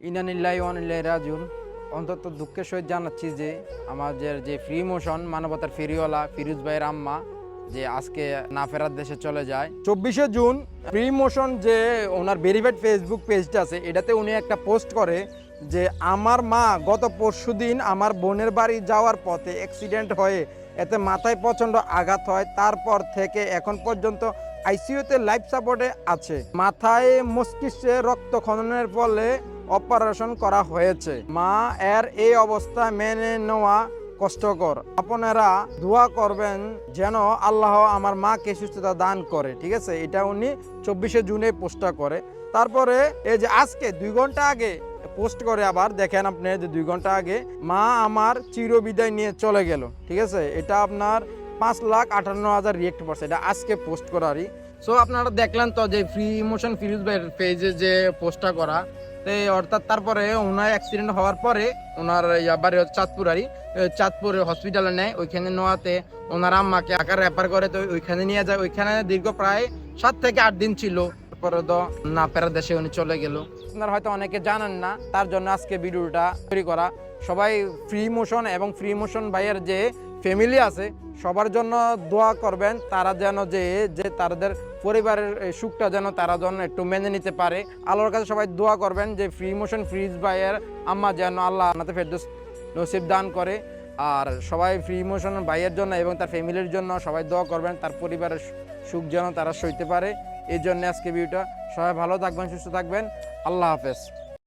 ইনানিল্লাহি রাজিউন। অন্তত দুঃখের সহিত জানাচ্ছি যে, আমাদের যে ফ্রি মোশন মানবতার ফেরিওয়ালা ফিরুজ ভাইয়ের আম্মা, যে আজকে না ফেরার দেশে চলে যায়। চব্বিশে জুন ফ্রি মোশন যে ওনার ভেরিফাইড ফেসবুক পেজটা আছে, এটাতে উনি একটা পোস্ট করে যে, আমার মা গত পরশু দিন আমার বোনের বাড়ি যাওয়ার পথে অ্যাক্সিডেন্ট হয়ে এতে মাথায় প্রচণ্ড আঘাত হয়, তারপর থেকে এখন পর্যন্ত আইসিইউতে লাইফ সাপোর্টে আছে। মাথায় মস্তিষ্কে রক্ত খননের ফলে অপারেশন করা হয়েছে। মা এর এই অবস্থা মেনে নেওয়া কষ্টকর। আপনারা দোয়া করবেন যেন আল্লাহ আমার মাকে সুস্থতা দান করে, ঠিক আছে? এটা উনি চব্বিশে জুনে পোস্টটা করে। তারপরে এই যে আজকে দুই ঘণ্টা আগে পোস্ট করে আবার, দেখেন আপনি যে দুই ঘণ্টা আগে মা আমার চিরবিদায় নিয়ে চলে গেল, ঠিক আছে? এটা আপনার পাঁচ লাখ আটান্ন হাজার রিয়েক্ট পড়ছে এটা আজকে পোস্ট করারই। সো আপনারা দেখলেন তো যে ফ্রি ইমোশন ফিরুজ ভাইয়ের পেজে যে পোস্টটা করা এই অর্থাৎ তারপরে ওনার অ্যাক্সিডেন্ট হওয়ার পরে ওনার বাড়ি চাঁদপুরারি চাঁদপুরে হসপিটালে নেয়। ওইখানে নেওয়াতে ওনার আম্মাকে আকার রেফার করে, তো ওইখানে নিয়ে যায়। ওইখানে দীর্ঘ প্রায় সাত থেকে আট দিন ছিল। তারপরে তো না ফেরার দেশে উনি চলে গেল। আপনারা হয়তো অনেকে জানেন না, তার জন্য আজকে ভিডিওটা তৈরি করা। সবাই ফ্রি মোশন এবং ফ্রি মোশন ভাইয়ের যে ফ্যামিলি আছে, সবার জন্য দোয়া করবেন, তারা যেন যে যে তাদের পরিবারের সুখটা যেন তারা যেন একটু মেনে নিতে পারে। আল্লাহর কাছে সবাই দোয়া করবেন যে ফ্রি মোশন ফ্রিজ ভাইয়ের আম্মা যেন আল্লাহ আনাতে ফেরদৌস নসিব দান করে। আর সবাই ফ্রি মোশন ভাইয়ের জন্য এবং তার ফ্যামিলির জন্য সবাই দোয়া করবেন, তার পরিবারের সুখ যেন তারা সইতে পারে। এই জন্য আজকে ভিডিওটা। সবাই ভালো থাকবেন সুস্থ থাকবেন। আল্লাহ হাফেজ।